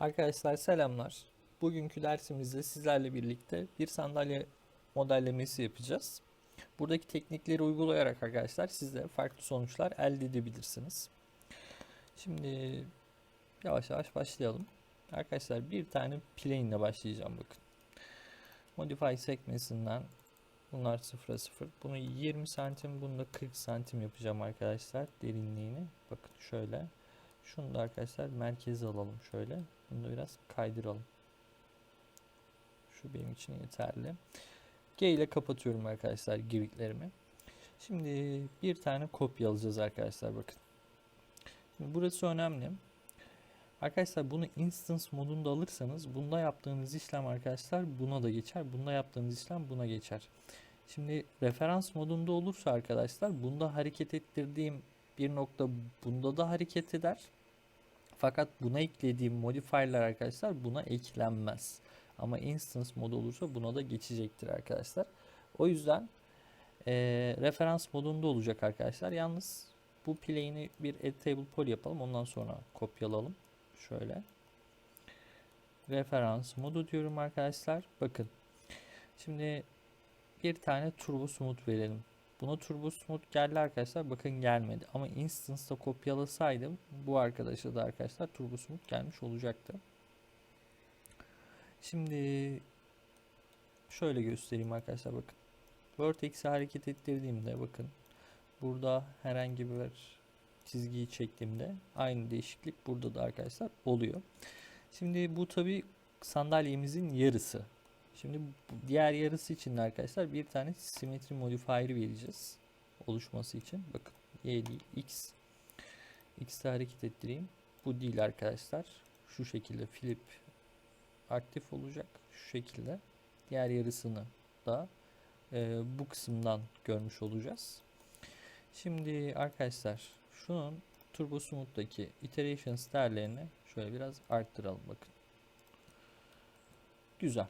Arkadaşlar selamlar. Bugünkü dersimizde sizlerle birlikte bir sandalye modellemesi yapacağız. Buradaki teknikleri uygulayarak arkadaşlar siz de farklı sonuçlar elde edebilirsiniz. Şimdi yavaş yavaş başlayalım. Arkadaşlar bir tane plane ile başlayacağım bakın. Modify sekmesinden bunlar 0'a 0. Bunu 20 santim, bunu da 40 santim yapacağım arkadaşlar derinliğini. Bakın şöyle. Şunu da arkadaşlar merkeze alalım şöyle. Bunu da biraz kaydıralım. Şu benim için yeterli. G ile kapatıyorum arkadaşlar giriklerimi. Şimdi bir tane kopya alacağız arkadaşlar bakın. Şimdi burası önemli. Arkadaşlar bunu instance modunda alırsanız bunda yaptığınız işlem arkadaşlar buna da geçer. Bunda yaptığınız işlem buna geçer. Şimdi referans modunda olursa arkadaşlar bunda hareket ettirdiğim bir nokta bunda da hareket eder. Fakat buna eklediğim modifier'ler arkadaşlar buna eklenmez. Ama instance modu olursa buna da geçecektir arkadaşlar. O yüzden e, referans modunda olacak arkadaşlar. Yalnız bu plane'i bir add table poly yapalım. Ondan sonra kopyalalım. Şöyle. Referans modu diyorum arkadaşlar. Bakın. Şimdi bir tane turbo smooth verelim. Buna turbo smooth geldi arkadaşlar. Bakın gelmedi. Ama instance'da kopyalasaydım bu arkadaşa da arkadaşlar turbo smooth gelmiş olacaktı. Şimdi şöyle göstereyim arkadaşlar bakın. Vertex'i hareket ettirdiğimde bakın burada herhangi bir çizgiyi çektiğimde aynı değişiklik burada da arkadaşlar oluyor. Şimdi bu tabi sandalyemizin yarısı. Şimdi diğer yarısı için de arkadaşlar bir tane simetri modifier vereceğiz. Oluşması için. Bakın Y değil X. X'te hareket ettireyim. Bu değil arkadaşlar. Şu şekilde flip aktif olacak. Şu şekilde. Diğer yarısını da e, bu kısımdan görmüş olacağız. Şimdi arkadaşlar şunun Turbo Smooth'daki iterations değerlerini şöyle biraz arttıralım bakın. Güzel.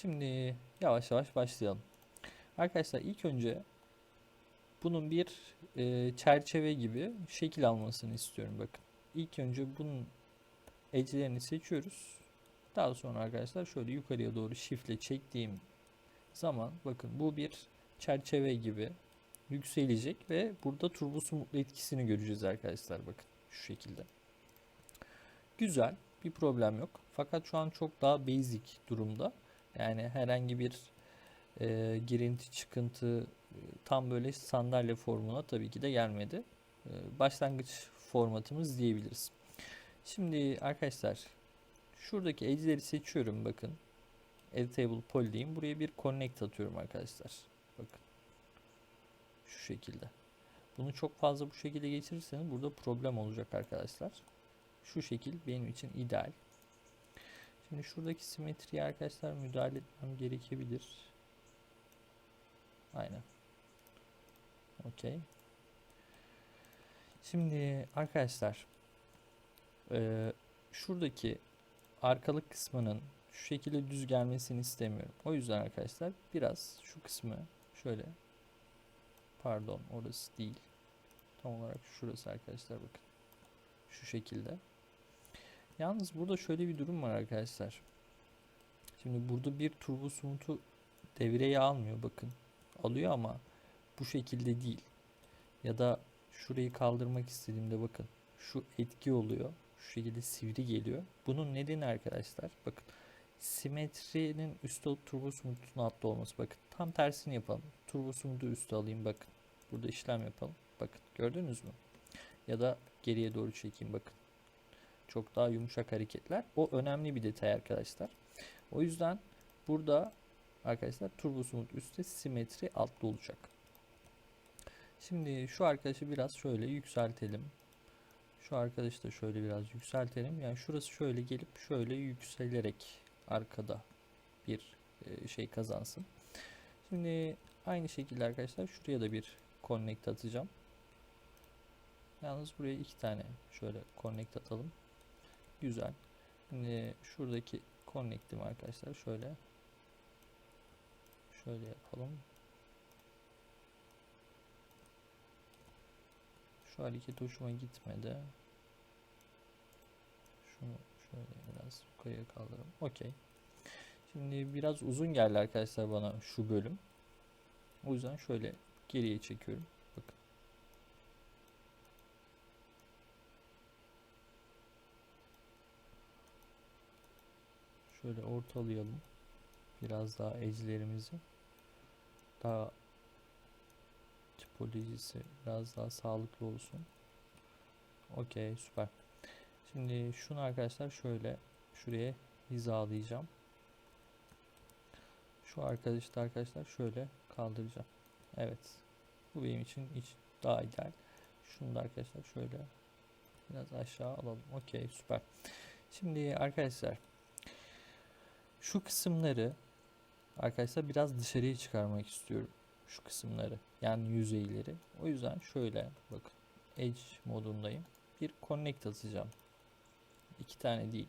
Şimdi yavaş yavaş başlayalım. Arkadaşlar ilk önce bunun bir e, çerçeve gibi şekil almasını istiyorum bakın. İlk önce bunun edge'lerini seçiyoruz. Daha sonra arkadaşlar şöyle yukarıya doğru shift ile çektiğim zaman bakın bu bir çerçeve gibi yükselecek ve burada turbo smooth etkisini göreceğiz arkadaşlar bakın şu şekilde. Güzel bir problem yok. Fakat şu an çok daha basic durumda. Yani herhangi bir e, girinti çıkıntı e, tam böyle sandalye formuna tabii ki de gelmedi. E, başlangıç formatımız diyebiliriz. Şimdi arkadaşlar şuradaki edge'leri seçiyorum bakın. Editable poly diyeyim. Buraya bir connect atıyorum arkadaşlar. Bakın. Şu şekilde. Bunu çok fazla bu şekilde geçirirseniz burada problem olacak arkadaşlar. Şu şekil benim için ideal. Şimdi şuradaki simetriye arkadaşlar müdahale etmem gerekebilir. Aynen. Okey. Şimdi arkadaşlar e, şuradaki arkalık kısmının şu şekilde düz gelmesini istemiyorum. O yüzden arkadaşlar biraz şu kısmı şöyle pardon orası değil. Tam olarak şurası arkadaşlar bakın. Şu şekilde. Yalnız burada şöyle bir durum var arkadaşlar. Şimdi burada bir turbo smooth'u devreye almıyor bakın. Alıyor ama bu şekilde değil. Ya da şurayı kaldırmak istediğimde bakın. Şu etki oluyor. Şu şekilde sivri geliyor. Bunun nedeni arkadaşlar bakın. Simetrinin üstte turbo smooth'un altta olması. Bakın tam tersini yapalım. Turbo smooth'u üstte alayım bakın. Burada işlem yapalım. Bakın gördünüz mü? Ya da geriye doğru çekeyim bakın. Çok daha yumuşak hareketler. O önemli bir detay arkadaşlar. O yüzden burada arkadaşlar turbo smooth üstte simetri altta olacak. Şimdi şu arkadaşı biraz şöyle yükseltelim. Şu arkadaşı da şöyle biraz yükseltelim. Yani şurası şöyle gelip şöyle yükselerek arkada bir e, şey kazansın. Şimdi aynı şekilde arkadaşlar şuraya da bir connect atacağım. Yalnız buraya iki tane şöyle connect atalım. Güzel. Şimdi şuradaki connect'im arkadaşlar şöyle şöyle yapalım. Şu hareket hoşuma gitmedi. Şunu Şöyle biraz yukarıya kaldıralım. Okey. Şimdi biraz uzun geldi arkadaşlar bana şu bölüm. O yüzden şöyle geriye çekiyorum. Bakın. Şöyle ortalayalım. Biraz daha edge'lerimizi. Daha tipolojisi biraz daha sağlıklı olsun. Okey süper. Şimdi şunu arkadaşlar şöyle şuraya hizalayacağım. Şu arkadaşı da arkadaşlar şöyle kaldıracağım. Evet. Bu benim için hiç daha ideal. Şunu da arkadaşlar şöyle biraz aşağı alalım. Okey süper. Şimdi arkadaşlar şu kısımları arkadaşlar biraz dışarıya çıkarmak istiyorum. Şu kısımları yani yüzeyleri. O yüzden şöyle bakın edge modundayım. Bir connect atacağım. İki tane değil.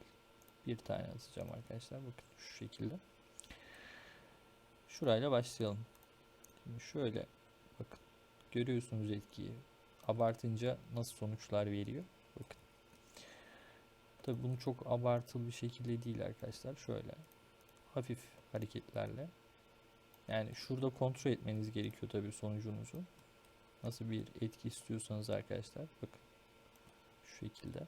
Bir tane atacağım arkadaşlar. Bakın şu şekilde. Şurayla başlayalım. Şimdi şöyle bakın. Görüyorsunuz etkiyi. Abartınca nasıl sonuçlar veriyor. Bakın. Tabi bunu çok abartılı bir şekilde değil arkadaşlar. Şöyle hafif hareketlerle. Yani şurada kontrol etmeniz gerekiyor tabi sonucunuzu. Nasıl bir etki istiyorsanız arkadaşlar. Bakın. Şu şekilde.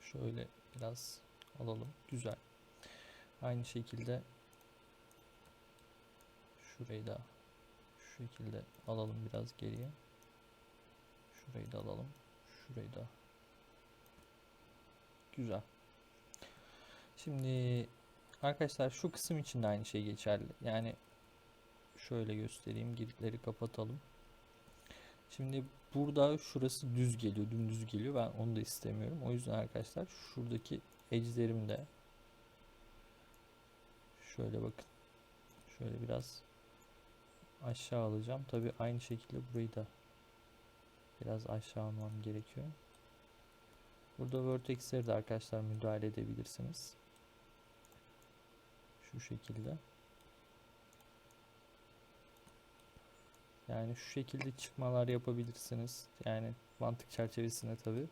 Şöyle biraz alalım. Güzel. Aynı şekilde şurayı da şu şekilde alalım biraz geriye. Şurayı da alalım. Şurayı da. Güzel. Şimdi arkadaşlar şu kısım için de aynı şey geçerli. Yani şöyle göstereyim. Giritleri kapatalım. Şimdi burada şurası düz geliyor, dümdüz geliyor. Ben onu da istemiyorum. O yüzden arkadaşlar şuradaki edge'lerimi de şöyle bakın. Şöyle biraz aşağı alacağım. Tabi aynı şekilde burayı da biraz aşağı almam gerekiyor. Burada vertex'leri de arkadaşlar müdahale edebilirsiniz. Şu şekilde. Yani şu şekilde çıkmalar yapabilirsiniz. Yani mantık çerçevesinde tabi.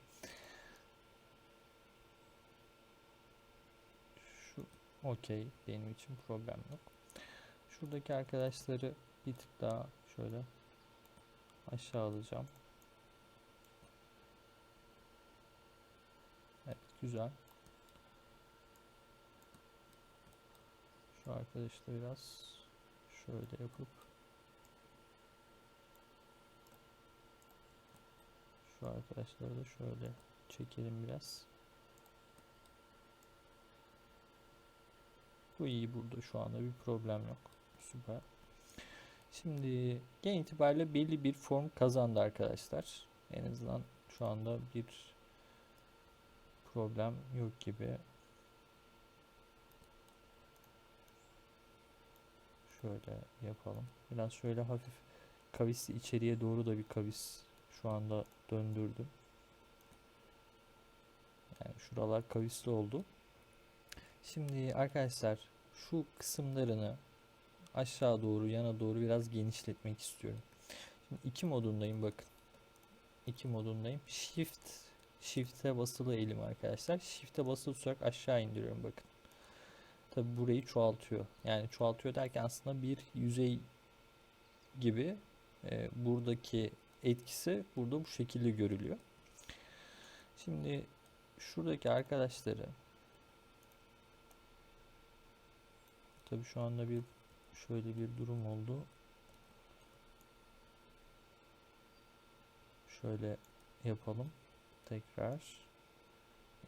Şu okey benim için problem yok. Şuradaki arkadaşları bir tık daha şöyle aşağı alacağım. Evet güzel. Şu arkadaşı da biraz şöyle yapıp Şu arkadaşları da şöyle çekelim biraz. Bu iyi burada şu anda bir problem yok. Süper. Şimdi genel itibariyle belli bir form kazandı arkadaşlar. En azından şu anda bir problem yok gibi. Şöyle yapalım. Biraz şöyle hafif kavisli içeriye doğru da bir kavis şu anda döndürdüm. Yani şuralar kavisli oldu. Şimdi arkadaşlar şu kısımlarını aşağı doğru yana doğru biraz genişletmek istiyorum. Şimdi iki modundayım bakın. İki modundayım. Shift Shift'e basılı elim arkadaşlar. Shift'e basılı tutarak aşağı indiriyorum bakın. Tabi burayı çoğaltıyor. Yani çoğaltıyor derken aslında bir yüzey gibi e, buradaki etkisi burada bu şekilde görülüyor. Şimdi şuradaki arkadaşları tabi şu anda bir şöyle bir durum oldu. Şöyle yapalım. Tekrar.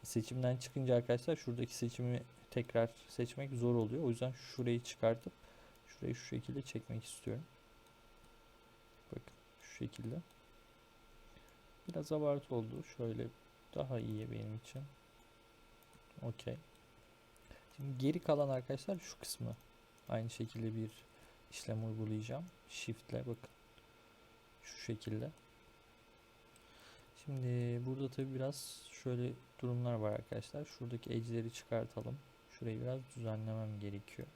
Seçimden çıkınca arkadaşlar şuradaki seçimi tekrar seçmek zor oluyor. O yüzden şurayı çıkartıp şurayı şu şekilde çekmek istiyorum. Bakın şu şekilde. Biraz abartı oldu. Şöyle daha iyi benim için. Okey. Şimdi geri kalan arkadaşlar şu kısmı aynı şekilde bir işlem uygulayacağım. Shift'le bakın. Şu şekilde. Şimdi burada tabi biraz şöyle durumlar var arkadaşlar. Şuradaki edge'leri çıkartalım. Şurayı biraz düzenlemem gerekiyor.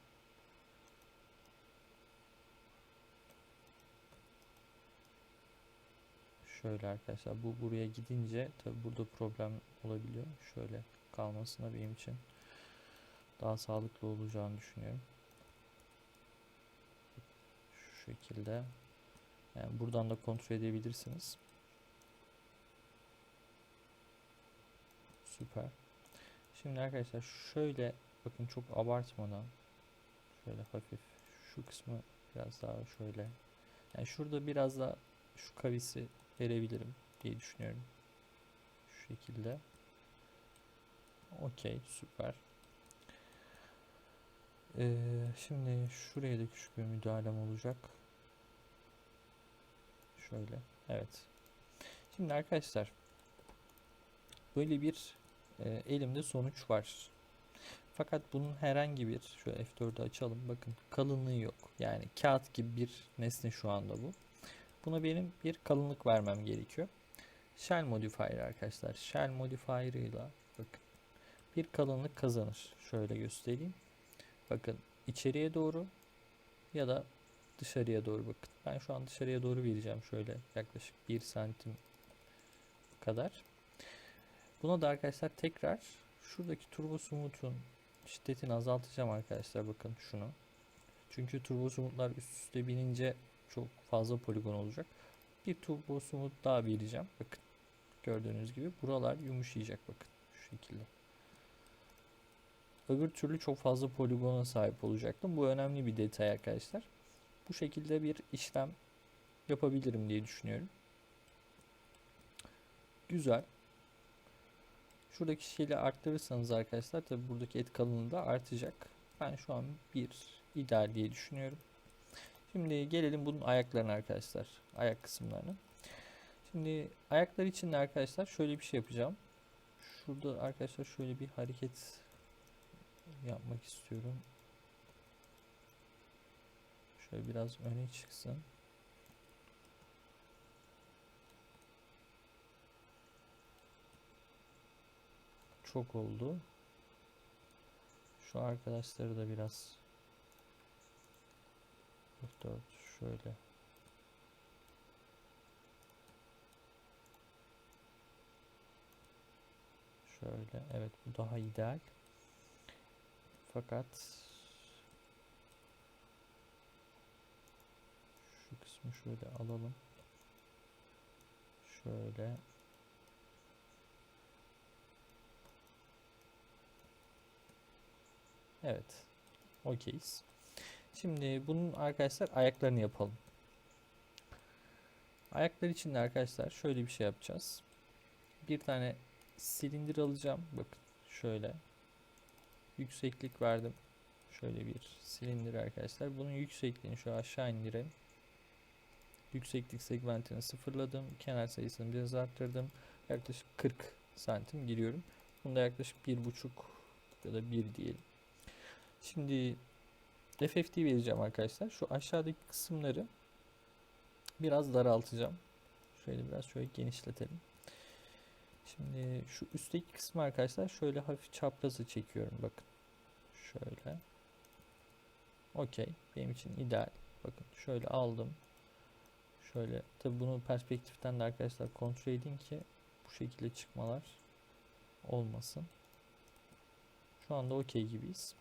Şöyle arkadaşlar bu buraya gidince tabi burada problem olabiliyor. Şöyle kalmasına benim için daha sağlıklı olacağını düşünüyorum. Şu şekilde. Yani buradan da kontrol edebilirsiniz. Süper. Şimdi arkadaşlar şöyle bakın çok abartmadan şöyle hafif şu kısmı biraz daha şöyle yani şurada biraz da şu kavisi verebilirim diye düşünüyorum. Şu şekilde. Okey süper. Ee, şimdi şuraya da küçük bir müdahalem olacak. Şöyle. Evet. Şimdi arkadaşlar böyle bir e, elimde sonuç var. Fakat bunun herhangi bir şöyle F4'ü açalım. Bakın kalınlığı yok. Yani kağıt gibi bir nesne şu anda bu. Buna benim bir kalınlık vermem gerekiyor. Shell modifier arkadaşlar. Shell modifier ile bakın bir kalınlık kazanır. Şöyle göstereyim. Bakın içeriye doğru ya da dışarıya doğru bakın. Ben şu an dışarıya doğru vereceğim. Şöyle yaklaşık 1 santim kadar. Buna da arkadaşlar tekrar şuradaki turbo smooth'un şiddetini azaltacağım arkadaşlar bakın şunu. Çünkü turbo smooth'lar üst üste binince çok fazla poligon olacak. Bir turbo smooth daha vereceğim. Bakın gördüğünüz gibi buralar yumuşayacak bakın şu şekilde. Öbür türlü çok fazla poligona sahip olacaktım. Bu önemli bir detay arkadaşlar. Bu şekilde bir işlem yapabilirim diye düşünüyorum. Güzel. Şuradaki şeyle arttırırsanız arkadaşlar tabi buradaki et kalınlığı da artacak. Ben şu an bir ideal diye düşünüyorum. Şimdi gelelim bunun ayaklarına arkadaşlar. Ayak kısımlarına. Şimdi ayaklar için de arkadaşlar şöyle bir şey yapacağım. Şurada arkadaşlar şöyle bir hareket yapmak istiyorum. Şöyle biraz öne çıksın. Çok oldu. Şu arkadaşları da biraz 44 şöyle. Şöyle evet bu daha ideal. Fakat şu kısmı şöyle alalım. Şöyle evet okeyiz Şimdi bunun arkadaşlar ayaklarını yapalım. Ayaklar için de arkadaşlar şöyle bir şey yapacağız. Bir tane silindir alacağım. Bakın şöyle. Yükseklik verdim. Şöyle bir silindir arkadaşlar. Bunun yüksekliğini şu aşağı indirelim. Yükseklik segmentini sıfırladım. Kenar sayısını biraz arttırdım. Yaklaşık 40 santim giriyorum. Bunda yaklaşık 1.5 ya da 1 diyelim. Şimdi FFT vereceğim arkadaşlar. Şu aşağıdaki kısımları biraz daraltacağım. Şöyle biraz şöyle genişletelim. Şimdi şu üstteki kısmı arkadaşlar şöyle hafif çaprazı çekiyorum bakın. Şöyle. Okey. Benim için ideal. Bakın şöyle aldım. Şöyle tabi bunu perspektiften de arkadaşlar kontrol edin ki bu şekilde çıkmalar olmasın. Şu anda okey gibiyiz.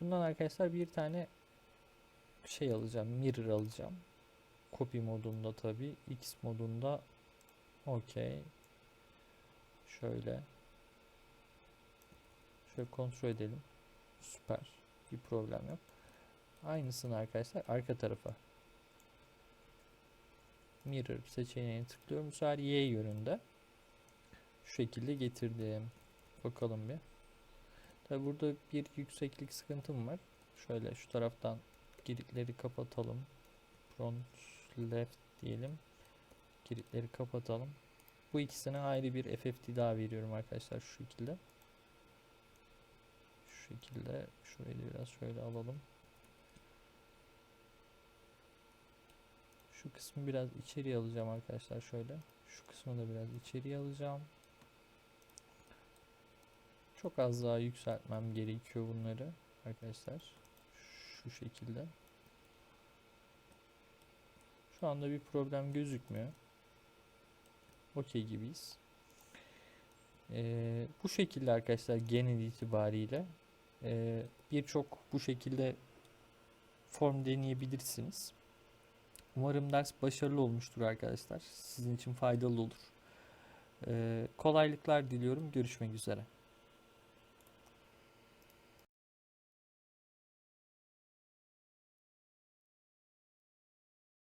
Bundan arkadaşlar bir tane şey alacağım. Mirror alacağım. Copy modunda tabi. X modunda okey. Şöyle. Şöyle kontrol edelim. Süper. Bir problem yok. Aynısını arkadaşlar arka tarafa mirror seçeneğine tıklıyorum. Bu sefer Y yönünde. Şu şekilde getirdim. Bakalım bir. Tabi burada bir yükseklik sıkıntım var. Şöyle şu taraftan giritleri kapatalım. Front left diyelim. Giritleri kapatalım. Bu ikisine ayrı bir FFT daha veriyorum arkadaşlar şu şekilde. Şu şekilde şurayı biraz şöyle alalım. Şu kısmı biraz içeriye alacağım arkadaşlar şöyle. Şu kısmı da biraz içeriye alacağım. Çok az daha yükseltmem gerekiyor bunları arkadaşlar. Şu şekilde. Şu anda bir problem gözükmüyor. okey gibiyiz. Ee, bu şekilde arkadaşlar genel itibariyle ee, birçok bu şekilde form deneyebilirsiniz. Umarım ders başarılı olmuştur arkadaşlar. Sizin için faydalı olur. Ee, kolaylıklar diliyorum. Görüşmek üzere.